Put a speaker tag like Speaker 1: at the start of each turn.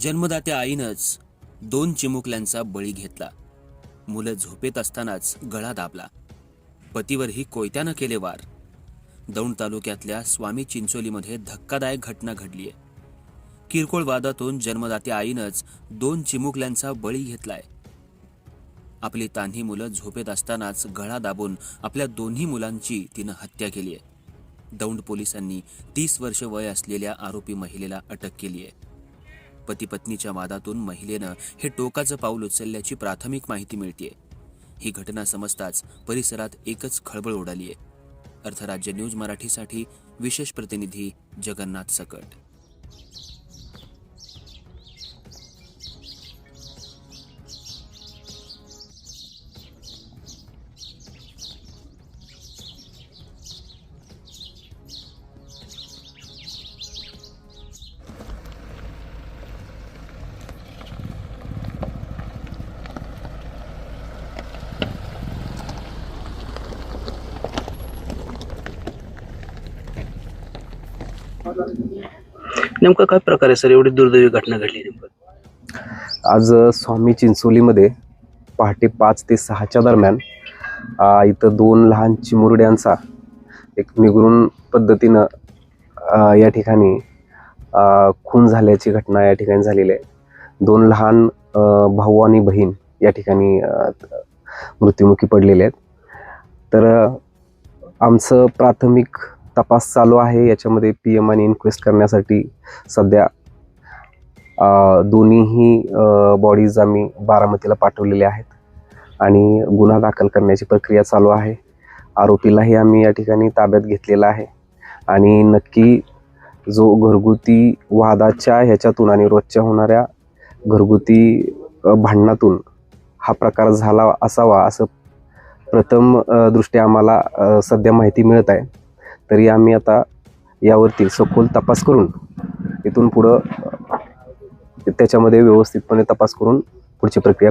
Speaker 1: जन्मदात्या आईनंच दोन चिमुकल्यांचा बळी घेतला. मुलं झोपेत असतानाच गळा दाबला. पतीवरही कोयत्यानं केले वार. दौंड तालुक्यातल्या स्वामी चिंचोलीमध्ये धक्कादायक घटना घडलीय किरकोळ वादातून जन्मदात्या आईनंच दोन चिमुकल्यांचा बळी घेतलाय. आपली तान्ही मुलं झोपेत असतानाच गळा दाबून आपल्या दोन्ही मुलांची तिनं हत्या केली आहे. दौंड पोलिसांनी तीस वर्ष वय असलेल्या आरोपी महिलेला अटक केली आहे. पतीपत्नीच्या वादातून महिलेनं हे टोकाचं पाऊल उचलल्याची प्राथमिक माहिती मिळतीये. ही घटना समजताच परिसरात एकच खळबळ उडाली आहे. अर्थराज्य न्यूज मराठीसाठी विशेष प्रतिनिधी जगन्नाथ सकट.
Speaker 2: नेमकं काय प्रकारे सर एवढी दुर्दैवी घटना घडली नेमकं?
Speaker 3: आज स्वामी चिंचोलीमध्ये पहाटे पाच ते सहाच्या दरम्यान इथं दोन लहान चिमुरड्यांचा एक निगरून पद्धतीनं या ठिकाणी खून झाल्याची घटना या ठिकाणी झालेली आहे. दोन लहान भाऊ आणि बहीण या ठिकाणी मृत्युमुखी पडलेले आहेत. तर आमचं प्राथमिक तपास चालू आहे. याच्यामध्ये पी एम आणि इन्क्वेस्ट करण्यासाठी सध्या दोन्हीही बॉडीज आम्ही बारामतीला पाठवलेल्या आहेत. आणि गुन्हा दाखल करण्याची प्रक्रिया चालू आहे. आरोपीलाही आम्ही या ठिकाणी ताब्यात घेतलेला आहे. आणि नक्की जो घरगुती वादाच्या ह्याच्यातून आणि रोजच्या होणाऱ्या घरगुती भांडणातून हा प्रकार झाला असावा असं प्रथम दृष्ट्या आम्हाला सध्या माहिती मिळत आहे. तरी आम्ही आता यावरती सखोल तपास करून इथून पुढं त्याच्यामध्ये व्यवस्थितपणे तपास करून पुढची प्रक्रिया